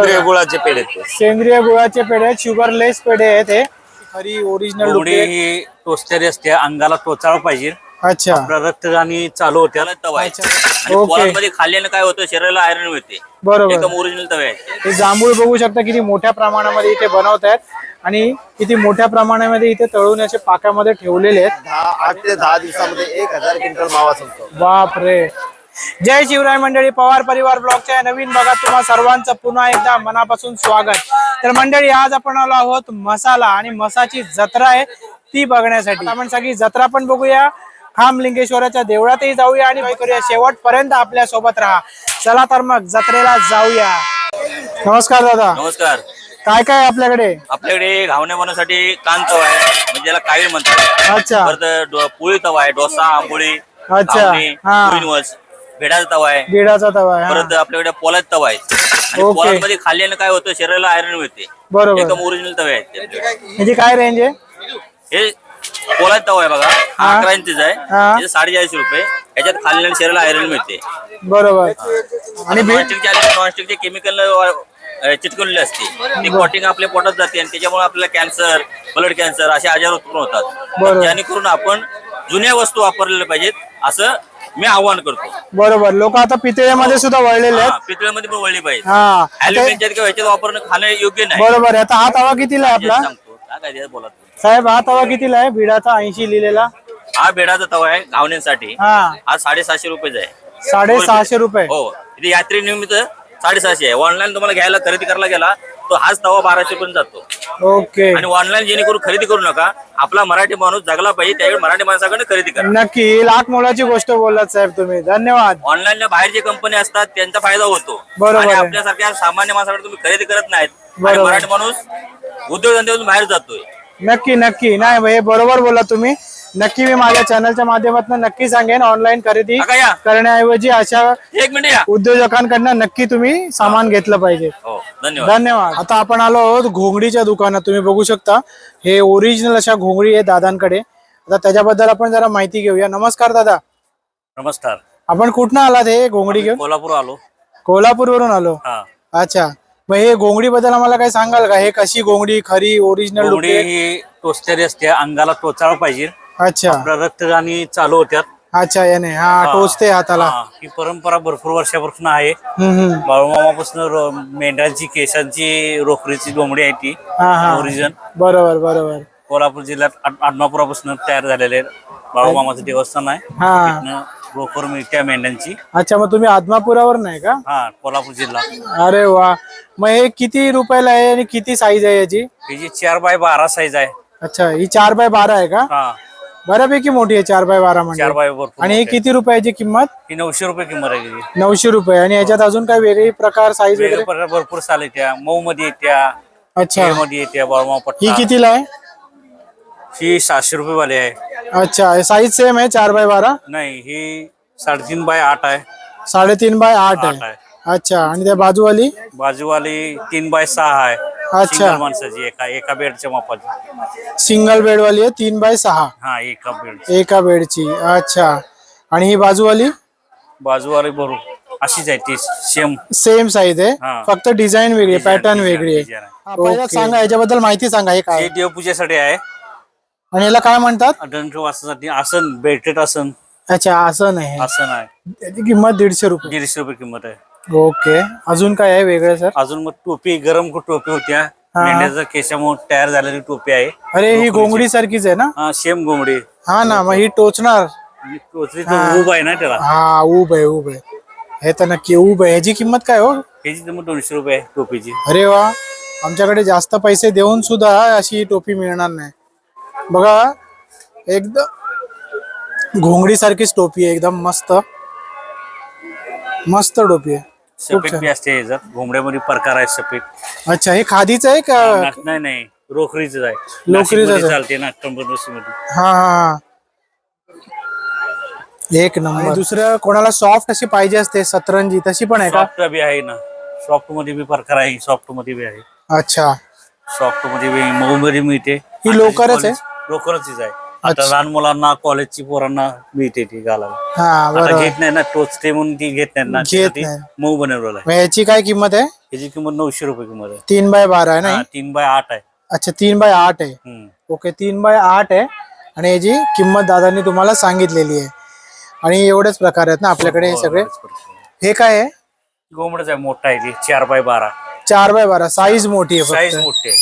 सेंद्रिय गुळाचे पेढे आहेत ते. सेंद्रिय गुळाचे पेढे आहेत शुगरलेस पेढे आहेत हे. खरी ओरिजिनल कोंबडी ही टोस्टेरी असते अंगाला टोचाळ पाहिजे. अच्छा. आपलं रक्तदानी चालू होते त्याला तवा आहे. अच्छा. आणि ओके. पोळांमध्ये खाल्ल्यानं काय होतं शरीराला आयरन मिळते. बरोबर. एकदम ओरिजिनल तवे आहेत हे जांभूळ बघू शकता किती मोठ्या प्रमाणामध्ये इथे बनवत आहेत आणि किती मोठ्या प्रमाणामध्ये इथे तळून असे पाकामध्ये ठेवलेले आहेत. दहा आठ ते दहा दिवसामध्ये एक हजार क्विंटल मावा संपतो. बाप रे जय शिवराय मंडळी पवार परिवार ब्लॉगच्या या नवीन भागात तुम्हा सर्वांचं पुन्हा एकदा मनापासून स्वागत. तर मंडळी आज आपण आलो आहोत मसाला आणि मसाची जत्रा आहे ती बघण्यासाठी. आपण सगळी जत्रा पण बघूया. खाम लिंगेश्वराच्या देवळातही जाऊया आणि करूया? शेवटपर्यंत आपल्यासोबत राहा. चला तर मग जत्रेला जाऊया. नमस्कार दादा. नमस्कार. काय काय आपल्याकडे? आपल्याकडे घावण्या बनवण्यासाठी कान तवा आहे म्हणजे त्याला कावीळ म्हणतात. अच्छा. परत डो- पोळी तवा आहे डोसा आंबोळी अच्छा. घावणे, हा. भेडाचा तवा आहे. बिडाचा तवा आहे हा. परत आपल्याकडे पोलाद तवा आहे. आणि ओके. पोलादमध्ये खाल्ल्यानं काय होतं? शरीराला आयरन मिळते. बरोबर. एकदम ओरिजिनल तवे आहेत ते. ह्याची काय रेंज आहे? हे पोलाद तवा आहे बघा. हा. अकरा इंचीच आहे. हा. हे साडेचाळीस रुपये. याच्यात खाल्ल्यानं शरीराला आयरन मिळते. बरोबर. आणि आणि बी- नॉनस्टिकचे आले नॉनस्टिकचे केमिकल चिटकवलेले असते. ती कॉटिंग आपल्या पोटात जाते आणि त्याच्यामुळे आपल्याला कॅन्सर ब्लड कॅन्सर असे आजार उत्पन्न होतात. बरोबर. जेणेकरून आपण जुन्या वस्तू वापरलेल्या पाहिजेत. असं मी आव्हान करतो. बरोबर. लोक आता पितळेमध्ये सुद्धा वळलेले हा, आहेत पितळेमध्ये पण वळली पाहिजे. हा. ते- अल्युमिनियमच्या किंवा ह्याच्यात वापरणं खाणं योग्य नाही. बरोबर आहे. आता हा तवा कितीला आहे आपला? सांगतो. काय बोला तुम्ही. साहेब हा तवा कितीला आहे? भिडाचा ऐंशी लिहिलेला. हा बेडाचा तवा आहे घावण्यासाठी हा. हा साडेसहाशे रुपयेचा आहे. साडेसहाशे रुपये. हो. इथे यात्री नियमित साडेसहाशे आहे. ऑनलाईन तुम्हाला घ्यायला खरेदी करायला गेला तो हाच तवा बाराशे पर्यंत जातो. ओके. आणि ऑनलाईन जेणेकरून खरेदी करू नका. आपला मराठी माणूस जगला पाहिजे त्यावेळी मराठी माणसाकडे खरेदी करा. नक्की. लाख मोलाची गोष्ट बोललात साहेब तुम्ही. धन्यवाद. ऑनलाईन बाहेर जे कंपनी असतात त्यांचा फायदा होतो. बरोबर आणि आहे. आपल्यासारख्या सामान्य माणसाकडे तुम्ही खरेदी करत नाहीत. आणि बरोबर. मराठी माणूस उद्योगधंद्यातून बाहेर जातोय. नक्की नक्की. नाही बरोबर बोला तुम्ही. नक्की मी माझ्या चॅनलच्या माध्यमातून नक्की सांगेन ऑनलाईन खरेदी या. करण्याऐवजी अशा एक मिनिट या. उद्योजकांकडनं नक्की तुम्ही सामान घेतलं पाहिजे. हो धन्यवाद. धन्यवाद. आता आपण आलो आहोत घोंगडीच्या दुकानात. तुम्ही बघू शकता हे ओरिजिनल अशा घोंगडी आहे दादांकडे. आता त्याच्याबद्दल आपण जरा माहिती घेऊया. नमस्कार दादा. नमस्कार. आपण कुठनं आलात हे घोंगडी घेऊन? कोल्हापूर आलो. कोल्हापूरवरून आलो. हा. अच्छा. मग हे घोंगडी बद्दल आम्हाला काय सांगाल का? हे कशी घोंगडी? खरी ओरिजिनल कोंबडी ही टोस्टेरी असते. अंगाला टोचाळ पाहिजे. अच्छा. आपलं रक्तदानी चालू होत्यात. अच्छा याने. हा टोचते हाताला. हा, ही परंपरा भरपूर वर्षापासून आहे. हम्म हम्म. बाळूमामापासून रो- मेंढ्यांची केसांची रोखरीची कोंबडी आहे ती. हा हा. ओरिजिन बरोबर बरोबर. कोल्हापूर जिल्ह्यात आड- आदमापुरापासून तयार झालेले. बाळूमामाचं देवस्थान आहे. हा. रोकर मिळत्या मेंढ्यांची. अच्छा मग तुम्ही आदमापुरावर नाही का? हा कोल्हापूर जिल्हा. अरे वा. मग हे किती रुपयाला आहे आणि किती साईज आहे याची? ही जी चार बाय बारा साईज आहे. अच्छा ही चार बाय बारा आहे का? हा. बऱ्यापैकी मोठी आहे चार बाय बारा म्हणजे. चार बाय भरपूर आणि ही मोठी. किती रुपयाची किंमत? ही नऊशे रुपये किंमत आहे. नऊशे रुपये. आणि याच्यात अजून काही वेगळी प्रकार साईज वेगळे वगैरे? प्रकार भरपूर साल येत्या मऊ मध्ये येत्या अच्छा. मध्ये येत्या बाळूमामा ही पट्टा कितीला आहे? ही सातशे रुपये वाली आहे. अच्छा साईज सेम आहे चार बाय बारा? नाही ही साडेतीन बाय आठ आहे. साडेतीन बाय आठ आठ आहे. आहे. अच्छा आणि त्या बाजूवाली? बाजूवाली तीन बाय सहा आहे. अच्छा. सिंगल माणसाची एका एका बेडच्या मापाची. सिंगल बेड वाली आहे तीन बाय सहा. हा एका बेड एका बेडची अच्छा. आणि ही बाजूवाली? बाजूवाली बरोबर अशीच आहे ती सेम सेम साईज आहे. हा. फक्त डिझाईन वेगळी आहे पॅटर्न वेगळी. आहे आहे. हा, पहिलं सांगा याच्याबद्दल माहिती सांगा हे काय? हे देवपूजेसाठी आहे. आणि याला काय म्हणतात? दंड वासासाठी आसन बेल्टेड आसन. अच्छा असं नाही आसन आहे. त्याची किंमत दीडशे रुपये. दीडशे रुपये किंमत आहे. ओके. अजून काय आहे वेगळं सर? अजून मग टोपी गरम टोपी होत्या. मेंढ्याच्या केशामुळे तयार झालेली टोपी आहे. अरे ही घोंगडी सारखीच आहे ना? हा सेम गोंगडी. हा ना मग ही टोचणार. टोचरी तो उभा आहे ना त्याला. हा उब आहे उब आहे. हे तर नक्की उब आहे. ह्याची किंमत काय हो? ह्याची किंमत दोनशे रुपये आहे टोपीची. अरे वा. आमच्याकडे जास्त पैसे देऊन सुद्धा अशी टोपी मिळणार नाही. बघा एकदम घोंगडी सारखीच टोपी आहे. एकदम मस्त. मस्त टोपी आहे. सफेद. बी असते ह्याच्यात घोंगड्यामध्ये प्रकार आहे सफेद. अच्छा हे खादीच आहे का? नाही नाही रोखरीच आहे. नाशिकमध्ये आहे. चालते ना मध्ये हा हा हा. एक नंबर. दुसरं कोणाला सॉफ्ट अशी पाहिजे असते सतरंजी तशी पण आहे का? सॉफ्ट बी आहे ना. सॉफ्टमध्ये बी प्रकार आहे सॉफ्टमध्ये बी आहे. अच्छा. सॉफ्टमध्ये बी मऊ मध्ये मिळते. ही लोकरच आहे? लोकरच आहे. आता लहान मुलांना कॉलेजची पोरांना मिळते ती घालायला. हा आता बरोबर. घेत नाही ना टोचते म्हणून ती घेत नाही ना घेत ती नाही. मऊ बनवलेला आहे. मग याची काय किंमत आहे? याची किंमत नऊशे रुपये किंमत आहे. तीन बाय बारा आहे हा, ना तीन बाय आठ आहे. अच्छा तीन बाय आठ आहे. हम्म. ओके तीन बाय आठ आहे. आणि याची किंमत दादांनी तुम्हाला सांगितलेली आहे. आणि एवढेच प्रकार आहेत ना आपल्याकडे हे सगळे? हे काय आहे? गोमडच आहे मोठा आहे ती. चार बाय बारा. चार बाय बारा. साईज मोठी आहे साईज फक्त मोठी आहे.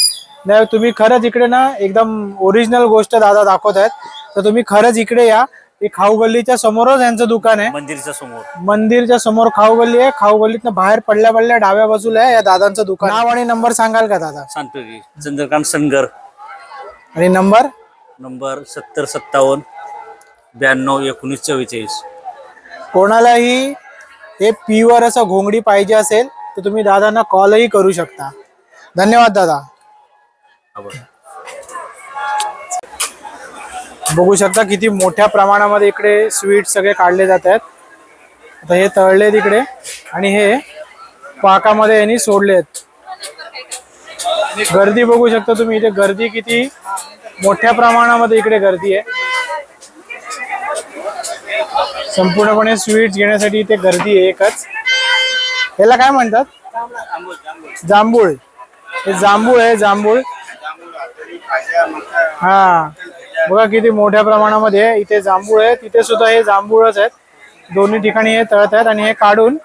नाही तुम्ही खरंच इकडे ना एकदम ओरिजिनल गोष्ट दादा दाखवत आहेत. तर तुम्ही खरंच इकडे या. ही खाऊ गल्लीच्या समोरच यांचं दुकान आहे. मंदिरच्या समोर. मंदिरच्या समोर खाऊ गल्ली आहे. खाऊ गल्लीतनं बाहेर पडल्या पडल्या डाव्या बाजूला आहे या दादांचं दुकान. नाव आणि नंबर सांगाल का दादा? सांगतो की. चंद्रकांत सनगर. आणि नंबर? नंबर सत्तर सत्तावन्न ब्याण्णव एकोणीस चव्वेचाळीस. कोणालाही हे प्युअर असं घोंगडी पाहिजे असेल तर तुम्ही दादांना कॉलही करू शकता. धन्यवाद दादा. बघू शकता किती मोठ्या प्रमाणामध्ये इकडे स्वीट सगळे काढले जात आहेत. आता हे तळले तिकडे आणि हे पाकामध्ये यांनी सोडले आहेत. गर्दी बघू शकता तुम्ही इथे. गर्दी किती मोठ्या प्रमाणामध्ये इकडे गर्दी आहे. संपूर्णपणे स्वीट्स घेण्यासाठी इथे गर्दी आहे एकच. याला काय म्हणतात? जांभूळ. हे जांभूळ आहे जांभूळ. हा. बघा किती मोठ्या प्रमाणामध्ये इथे जांभूळ आहे तिथे सुद्धा हे जांभूळच आहेत. दोन्ही ठिकाणी हे तळत आहेत आणि हे काढून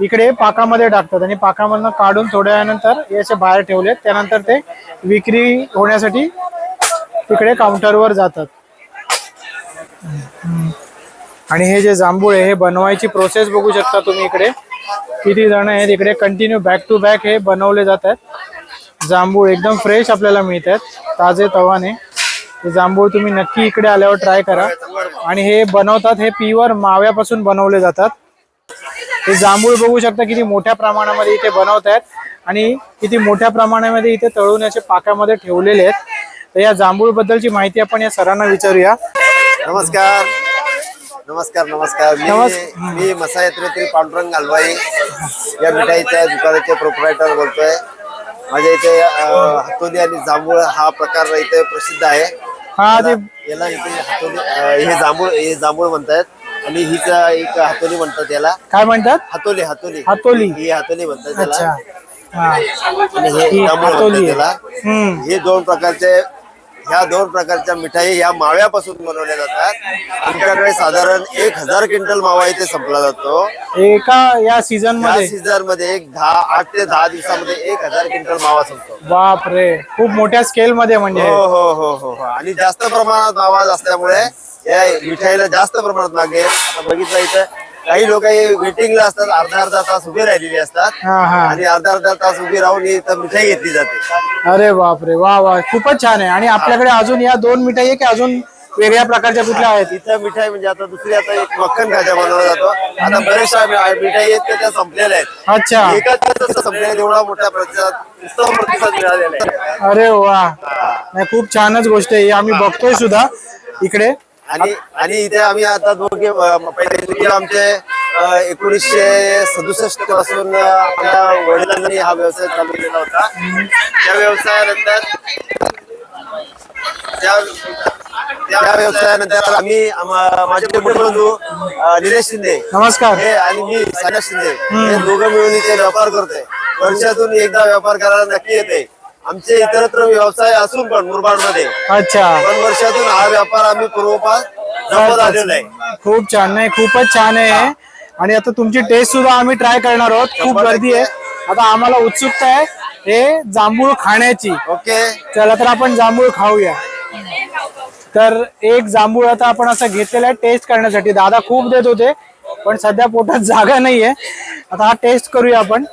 इकडे पाकामध्ये टाकतात. आणि पाकामधनं काढून थोड्या वेळानंतर याचे असे बाहेर ठेवलेत. त्यानंतर ते विक्री होण्यासाठी तिकडे काउंटरवर जातात. आणि हे जे जांभूळ आहे हे बनवायची प्रोसेस बघू शकता तुम्ही इकडे. किती जण आहेत. इकडे कंटिन्यू बॅक टू बॅक हे बनवले जात आहेत जांभूळ एकदम फ्रेश आपल्याला मिळत आहेत. ताजे तवाने. हे जांभूळ तुम्ही नक्की इकडे आल्यावर ट्राय करा. आणि हे बनवतात हे प्युअर माव्यापासून बनवले जातात. हे जांभूळ बघू शकता किती मोठ्या प्रमाणामध्ये इथे बनवत आहेत. आणि किती मोठ्या प्रमाणामध्ये इथे तळून पाकामध्ये ठेवलेले आहेत. तर या जांभूळ बद्दलची माहिती आपण या सरांना विचारूया. नमस्कार. नमस्कार नमस्कार. मी मी मसा यात्रेतील पांडुरंग गालवाई या मिठाईच्या दुकानाचे प्रोपरायटर बोलतोय. माझ्या इथे अं, हातोली आणि जांभूळ हा प्रकार इथे प्रसिद्ध आहे. हा ते याला इथे हातोली अं, हे जांभूळ हे जांभूळ म्हणतात. आणि हीच एक हातोली म्हणतात याला. काय म्हणतात? हातोली हातोली. हातोली. ही हातोली म्हणतात अच्छा. त्याला हा. आणि हे ही जांभूळ म्हणतात. त्याला हम्म. हे दोन प्रकारचे ह्या दोन प्रकारच्या मिठाई ह्या माव्यापासून बनवल्या जातात. आमच्याकडे साधारण एक हजार क्विंटल मावा इथे संपला जातो. एका या सीझनमध्ये? सीझनमध्ये एक दहा आठ ते दहा दिवसामध्ये एक हजार क्विंटल मावा संपतो. बाप रे खूप मोठ्या स्केल मध्ये म्हणजे. हो हो हो हो हो. आणि जास्त प्रमाणात मावा असल्यामुळे या मिठाईला जास्त प्रमाणात मागे आहे. आता बघितलं इथं काही लोक वेटिंगला असतात अर्धा अर्धा तास उभे राहिलेले असतात. हा हा. आणि अर्धा अर्धा तास उभी राहून इथं मिठाई घेतली जाते. अरे बाप रे वा वा खूपच छान आहे. आणि आपल्याकडे अजून या दोन मिठाई आहे की अजून वेगळ्या प्रकारच्या कुठल्या आहेत? इथं मिठाई म्हणजे आता दुसरी आता एक मक्खन खाजा बनवला जातो. आता बऱ्याचशा मि- मिठाई आहेत त्या त्या संपलेल्या आहेत. अच्छा. एकाच संपलेल्या आहेत, एवढा मोठा प्रतिसाद उत्तम प्रतिसाद मिळालेला आहे. अरे वा. नाही खूप छानच गोष्ट आहे. ही आम्ही बघतोय सुद्धा इकडे. आणि आणि इथे आम्ही आता दोघे पहिले आमचे एकोणीसशे सदुसष्टपासून आमच्या वडिलांनी हा व्यवसाय चालू केला होता. त्या व्यवसायानंतर त्या त्या व्यवसायानंतर आम्ही आम- माझे बंधू निलेश शिंदे. नमस्कार. हे आणि मी सायना शिंदे. हे दोघं मिळून इथे व्यापार करतोय. वर्षातून एकदा व्यापार करायला नक्की येते. आमचे इतरत्र व्यवसाय असून पण मुरबाडमध्ये अच्छा. पण वर्षातून हा व्यापार आम्ही पूर्वपास जपत आलेला आहे. खूप छान. नाही खूपच छान आहे. आणि आता तुमची टेस्ट सुद्धा आम्ही ट्राय करणार आहोत. खूप गर्दी आहे. आता आम्हाला उत्सुकता आहे हे जांभूळ खाण्याची. ओके. चला तर आपण जांभूळ खाऊया. तर एक जांभूळ आता आपण असं घेतलेला आहे टेस्ट करण्यासाठी. दादा खूप देत होते पण सध्या पोटात जागा नाहीये. आता हा टेस्ट करूया आपण.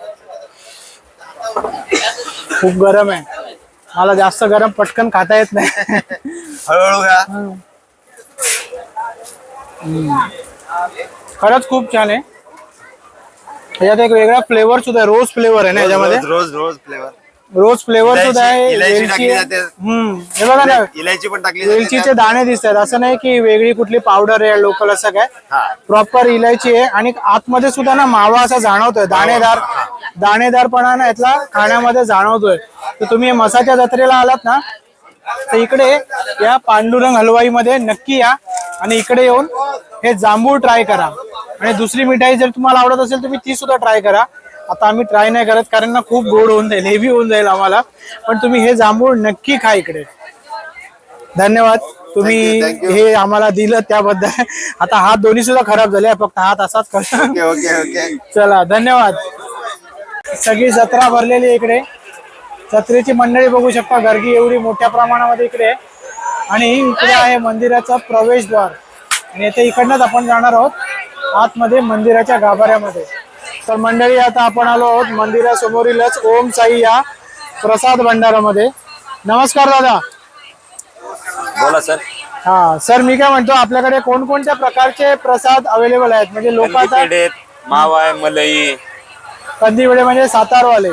खूप गरम आहे. मला जास्त गरम पटकन खाता येत नाही. हळूहळू घ्या. खरंच खूप छान आहे. याच्यात एक वेगळा फ्लेवर सुद्धा रोज फ्लेवर आहे ना याच्यामध्ये? रोज रोज फ्लेवर रोज फ्लेवर सुद्धा आहे इलायची- वेलची. जाते. हम्म. हे बघा ना इलायची पण टाकली जाते वेलचीचे दाणे दिसतात. असं नाही की वेगळी कुठली पावडर आहे लोकल असं काय. हा. प्रॉपर इलायची आहे. आणि आतमध्ये सुद्धा ना मावा असा जाणवतोय. दाणेदार दाणेदारपणा ना यातला खाण्यामध्ये जाणवतोय. तर तुम्ही मसाच्या जत्रेला आलात ना तर इकडे या पांडुरंग हलवाईमध्ये नक्की या. आणि इकडे येऊन हे जांभूळ ट्राय करा. आणि दुसरी मिठाई जर तुम्हाला आवडत असेल तुम्ही ती सुद्धा ट्राय करा. आता आम्ही ट्राय नाही करत कारण ना खूप गोड होऊन जाईल हेवी होऊन जाईल आम्हाला. पण तुम्ही हे जांभूळ नक्की खा इकडे. धन्यवाद. तुम्ही. हे आम्हाला दिलं त्याबद्दल. आता हात दोन्ही सुद्धा खराब झाले फक्त हात असाच करा चला धन्यवाद. सगळी जत्रा भरलेली इकडे. जत्रेची मंडळी बघू शकता गर्दी एवढी मोठ्या प्रमाणामध्ये इकडे. आणि इकडे आहे मंदिराचं प्रवेशद्वार. आणि येथे इकडनंच आपण जाणार आहोत आतमध्ये मंदिराच्या गाभाऱ्यामध्ये. तर मंडळी आता आपण आलो आहोत मंदिरासमोरीलच ओम साई या प्रसाद भंडारामध्ये. नमस्कार दादा. बोला सर. हा सर मी काय म्हणतो आपल्याकडे कोणकोणत्या प्रकारचे प्रसाद अवेलेबल आहेत? म्हणजे लोक आता पेढेत मावाय मलई. कंदीवडे म्हणजे सातारवाले.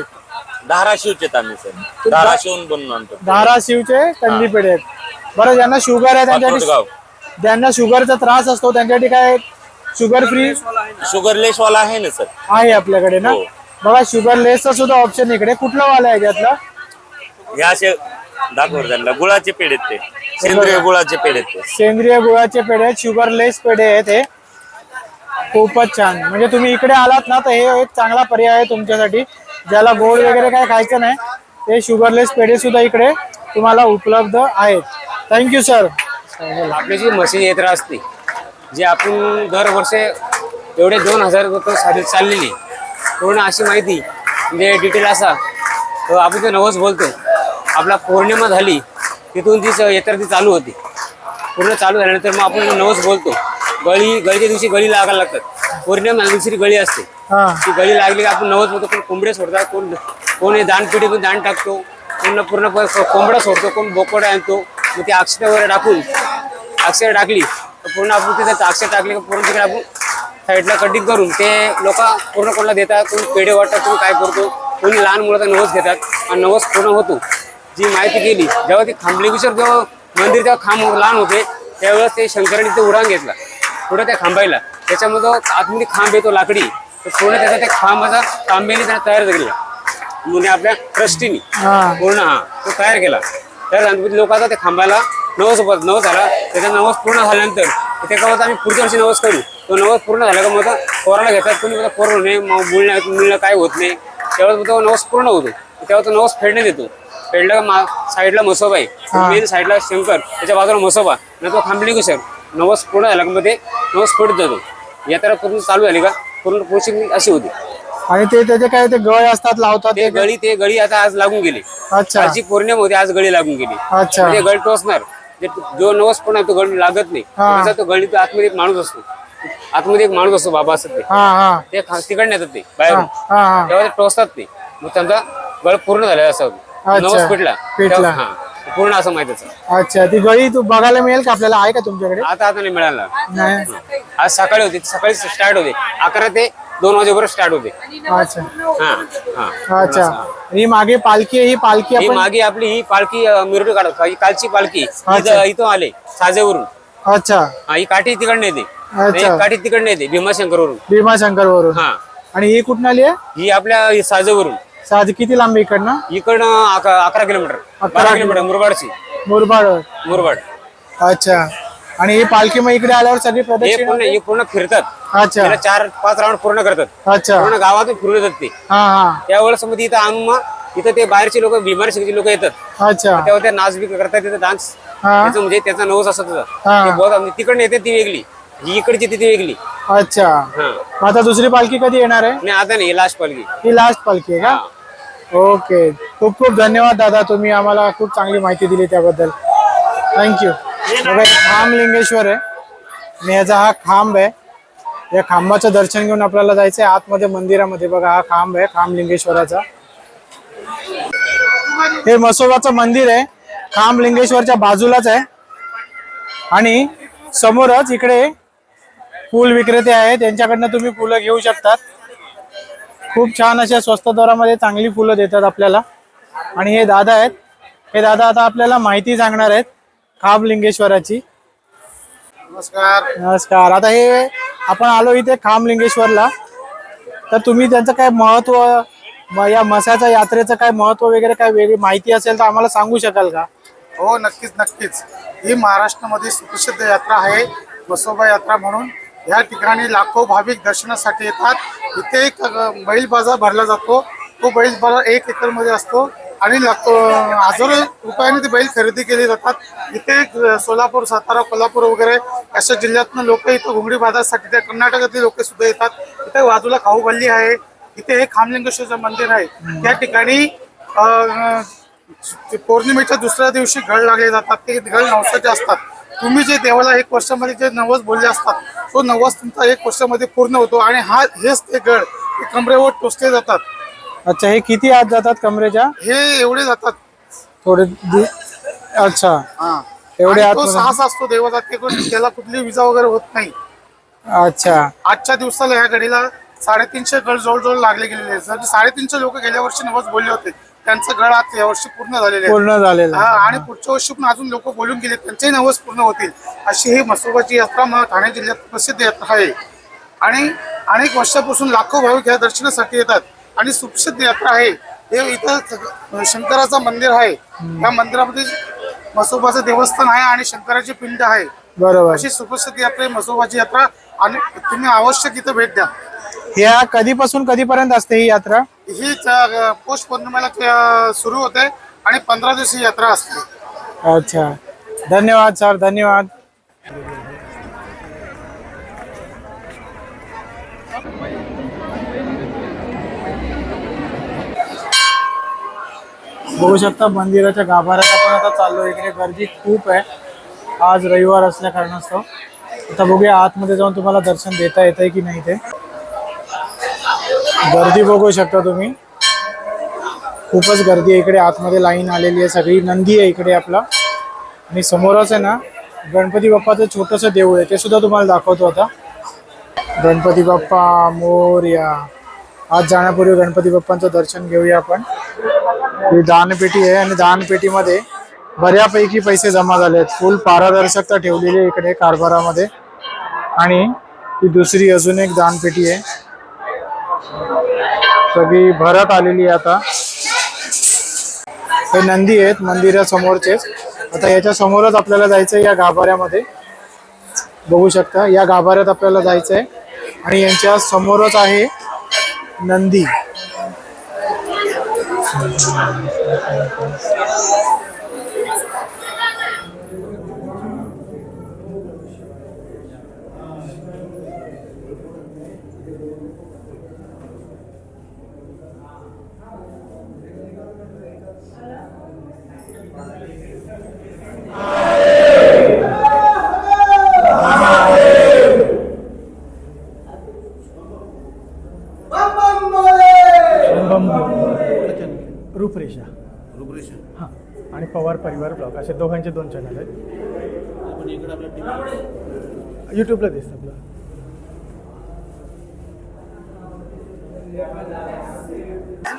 धाराशिवचे आम्ही सर. धाराशिवून बनवून आणतो. धाराशिवचे कंदी पेढे आहेत. बरं ज्यांना शुगर आहे त्यांच्यासाठी गाव ज्यांना शुगरचा त्रास असतो त्यांच्यासाठी काय शुगर फ्री शुगर लेस वाला आहे ना सर आहे आपल्याकडे ना? हो. बघा शुगर लेसचा सुद्धा ऑप्शन इकडे. कुठलं वाला आहे त्यातलं? हे असे दाखवर त्यांना गुळाचे पेढे आहेत ते. सेंद्रिय गुळाचे पेढे आहेत ते. सेंद्रिय गुळाचे पेढे आहेत शुगर लेस पेढे आहेत हे. खूपच छान. म्हणजे तुम्ही इकडे आलात ना तर हे एक चांगला पर्याय आहे तुमच्यासाठी. ज्याला गोड वगैरे काय खायचं नाही ते शुगरलेस पेढे सुद्धा इकडे तुम्हाला उपलब्ध आहेत. थँक्यू सर आपली जी मशीन यात्रा असते जी आपण दरवर्षी एवढे दोन हजार रुपये साधी चाललेली पूर्ण अशी माहिती म्हणजे डिटेल असा तर आपण ते नवस बोलतो आपला पौर्णिमा झाली तिथून ती स- यात्रा ती चालू होती. पूर्ण चालू झाल्यानंतर मग आपण नवस बोलतो. गळी गळीच्या दिवशी गळी लागायला लागतात. पौर्णिमा दुसरी गळी असते. ती गळी लागली की आपण नवस बोलतो कोण कोंबडे सोडतात कोण कोण हे दानपेटीतून दान टाकतो कोण पूर्ण प- कोंबडा सोडतो कोण बोकडा आणतो मग ते अक्षर वगैरे टाकून अक्षर टाकली पूर्ण आपण तिथे अक्षर टाकले की पूर्ण तिकडे आपण साईडला कटिंग करून ते लोक पूर्ण कोणाला देतात कोण पेढे वाटतात कोण काय करतो कोणी लहान मुलाचा नवस घेतात आणि नवस पूर्ण होतो. जी माहिती केली जेव्हा ते खांबलेश्वर जेव्हा मंदिर जेव्हा खांब लहान होते त्यावेळेस ते शंकराने ते उडान घेतला पुढे त्या खांबायला. त्याच्यामध्ये आतमध्ये खांब येतो लाकडी तर पूर्ण त्याचा त्या खांबाचा तांब्याने त्याने तयार केला. म्हणजे आपल्या ट्रस्टीने. पूर्ण हा. तो तयार केला. तर गणपती लोक आता त्या खांबाला नवस नवस झाला. त्याचा नवस पूर्ण झाल्यानंतर ते काय होतं आम्ही पुढच्या वर्षी नवस करू. तो नवस पूर्ण झाला का मग पोराला घेतात कोणी म्हणतं पोर नाही मग मुलण्या मुलणं काय होत नाही. त्यावेळेस मग तो नवस पूर्ण होतो. तेव्हा तो नवस फेडण्यात येतो. फेडला का मा साईडला मसोबा आहे. मेन साईडला शंकर त्याच्या बाजूला मसोबा न तो खांबली सर नवस पूर्ण झाला का मग ते नवस फेडत जातो यात्रा पूर्ण चालू झाली का? पूर्ण पोषण अशी होती. आणि ते त्याचे काय ते गळ असतात लावतात ते गळी ते गळी आता आज लागून गेली. अच्छा. पौर्णिमा होती आज गळी लागून गेली. अच्छा. ते गळ टोचणार. जे जो नवस पण आहे तो गळ लागत नाही. हा. त्याचा तो गळी आतमध्ये एक माणूस असतो. आतमध्ये एक माणूस असतो बाबा असतात ते. हा हा. ते खा- तिकडनं येतात ते बाहेरून. हा हा तेव्हा ते टोचतात ते. मग त्यांचा गळ पूर्ण झालेला असं अच्छा. नवस पिटला पिटला. तेव्हा- हा. पूर्ण असं माहीत त्याचं अच्छा. ती गळी तू बघायला मिळेल का आपल्याला? आहे का तुमच्याकडे? आता आता नाही मिळाला. नाही. आज सकाळी होते. सकाळी स्टार्ट होते. अकरा ते दोन वाजेपर्यंत स्टार्ट होते. अच्छा. हा हा. अच्छा. ही मागे पालखी आहे ही पालखी ही आपण मागे आपली ही पालखी अं, मिरवणूक काढत ही कालची पालखी. इथं इथून आले साजेवरून. अच्छा. हा, ही काठी तिकडनं येते. अच्छा. काठी तिकडनं येते भीमाशंकरवरून. भीमाशंकर वरून हा. आणि ही कुठून आली आहे? ही आपल्या ही साजेवरून. साज किती लांब इकडनं? इकडनं अक- अकरा किलोमीटर. अकरा बारा किलोमीटर मुरबाडची. मुरबाड. मुरबाड. अच्छा. आणि ही पालखी मग इकडे आल्यावर सगळी हे प्रदक्षिणा पूर्ण हे पूर्ण फिरतात. अच्छा. त्याला चार पाच राऊंड पूर्ण करतात. अच्छा. पूर्ण गावातून फिरून येतात ते. हा हा. त्यावेळेस मग इथं आणून मग इथं ते बाहेरचे लोक बिमार शक्तीचे लोक येतात. अच्छा. तेव्हा ते नाच बी करतात तिथं डान्स हा. त्याचं म्हणजे त्याचा नवस असतो हा. त्याचा ते बहुत तिकडनं येते ती वेगळी. ही इकडची ती वेगळी. अच्छा. हा. मग आता दुसरी पालखी कधी येणार आहे? नाही आता नाही लास्ट पालखी. ही लास्ट पालखी आहे का? ओके. खूप खूप धन्यवाद दादा तुम्ही आम्हाला खूप चांगली माहिती दिली त्याबद्दल. थँक्यू बघा खांब लिंगेश्वर आहे. आणि याचा हा खांब आहे. या खांबाचं दर्शन घेऊन आपल्याला जायचं आहे आतमध्ये मंदिरामध्ये. बघा हा खांब आहे खांब लिंगेश्वराचा हे मसोबाचं मंदिर आहे. खांब लिंगेश्वरच्या बाजूलाच आहे. आणि समोरच इकडे फूल विक्रेते आहेत. त्यांच्याकडनं तुम्ही फुलं घेऊ शकतात. खूप छान अशा स्वस्त दरामध्ये चांगली फुलं देतात आपल्याला. आणि हे दादा आहेत. हे दादा आता आपल्याला माहिती सांगणार आहेत. खांब लिंगेश्वराची नमस्कार. नमस्कार. आता हे आपण आलो इथे खांब लिंगेश्वरला तर तुम्ही त्यांचं काय महत्त्व या मसाच्या यात्रेचं काय महत्त्व वगैरे काय वेगळी माहिती असेल तर आम्हाला सांगू शकाल का? हो नक्कीच नक्कीच. ही महाराष्ट्रामध्ये सुप्रसिद्ध यात्रा आहे बसोबा यात्रा म्हणून. या ठिकाणी लाखो भाविक दर्शनासाठी येतात. इथे एक बैल बाजार भरला जातो. तो बैल बाजार एक एकरमध्ये असतो. आणि हजारो रुपयांनी ते बैल खरेदी केले जातात. इथे सोलापूर सातारा कोल्हापूर वगैरे अशा जिल्ह्यातनं लोक इथं घुंगडी बाजारासाठी त्या कर्नाटकातले लोक सुद्धा येतात. इथे बाजूला खाऊगल्ली आहे. इथे हे खामलिंगेश्वरचं मंदिर आहे. त्या ठिकाणी पौर्णिमेच्या दुसऱ्या दिवशी गळ लागले जातात. ते गळ नवसाचे असतात. तुम्ही जे देवाला एक वर्षामध्ये जे नवस बोलले असतात तो नवस तुमचा एक वर्षामध्ये पूर्ण होतो आणि हा हेच ते गळ ते कमरेवर टोचले जातात. अच्छा हे किती आत जातात कमरेच्या? हे एवढे जातात. थोडे दि- अच्छा. हा. एवढे आणि तो आतमध्ये? साहस असतो देवाचा ते कोण- त्याला कुठली विजा वगैरे होत नाही. अच्छा. आजच्या दिवसाला या घडीला साडेतीनशे गळ जवळजवळ लागले गेलेले आहेत. जर साडेतीनशे लोक गेल्या वर्षी नवस बोलले होते त्यांचं गळ आज यावर्षी पूर्ण झालेले आहे पूर्ण झालेलं हा आहे. आणि पुढच्या वर्षी पण अजून लोक बोलून गेले त्यांचेही नवस पूर्ण होतील. अशी ही मसोबाची यात्रा म- ठाणे जिल्ह्यात प्रसिद्ध यात्रा आहे. आणि अनेक वर्षापासून लाखो भाविक या दर्शनासाठी येतात. आणि सुप्रसिद्ध यात्रा आहे. हे इथं शंकराचं मंदिर आहे. या मंदिरामध्ये मसोबाचं देवस्थान आहे आणि शंकराची पिंड आहे. बरोबर. अशी सुप्रसिद्ध यात्रा आहे मसोबाची यात्रा. आणि तुम्ही आवश्यक इथं भेट द्या. ह्या कधीपासून कधीपर्यंत असते ही यात्रा? ही पौष पौर्णिमेला सुरू होते आणि पंधरा दिवशी यात्रा असते. अच्छा. धन्यवाद सर. धन्यवाद. बघू शकता मंदिराच्या गाभाऱ्यात आपण आता चाललो इकडे गर्दी खूप आहे. आज रविवार असल्या कारणास्तव. आता बघूया आतमध्ये जाऊन तुम्हाला दर्शन देता येत आहे की नाही ते. गर्दी बघू शकता तुम्ही. खूपच गर्दी आहे. इकडे आतमध्ये लाईन आलेली आहे सगळी. नंदी आहे इकडे आपला. आणि समोरच आहे ना गणपती बाप्पाचं छोटंसं देऊळ आहे. ते सुद्धा तुम्हाला दाखवतो आता. गणपती बाप्पा मोर्या. आज जाण्यापूर्वी गणपती बाप्पांचं दर्शन घेऊया आपण. ही दानपेटी आहे आणि दानपेटीमध्ये बऱ्यापैकी पैसे जमा झाले आहेत. फुल पारदर्शकता ठेवलेली आहे इकडे कारभारामध्ये. आणि ही दुसरी अजून एक दानपेटी आहे. सगळी भरत आलेली आहे आता. हे नंदी आहेत मंदिरासमोरचेच आता याच्या समोरच आपल्याला जायचं आहे या गाभाऱ्यामध्ये. बघू शकता या गाभाऱ्यात आपल्याला जायचं आहे आणि यांच्या समोरच आहे नंदी. ब्लॉग असे दोघांचे दोन चॅनल आहेत. यूट्यूबला दिसतं आपलं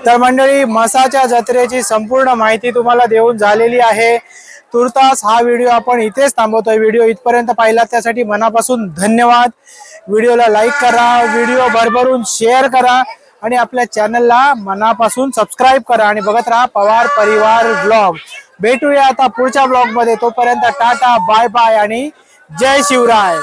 तर मंडळी मसाच्या जत्रेची संपूर्ण माहिती तुम्हाला देऊन झालेली आहे. तुर्तास हा व्हिडिओ आपण इथेच थांबवतोय. व्हिडिओ इथपर्यंत पाहिला त्यासाठी मनापासून धन्यवाद. व्हिडिओला लाईक करा व्हिडिओ भरभरून शेअर करा आणि आपल्या चॅनलला मनापासून सबस्क्राईब करा आणि बघत राहा पवार परिवार ब्लॉग भेटूया आता पुढच्या ब्लॉगमध्ये. तोपर्यंत टाटा बाय बाय आणि जय शिवराय.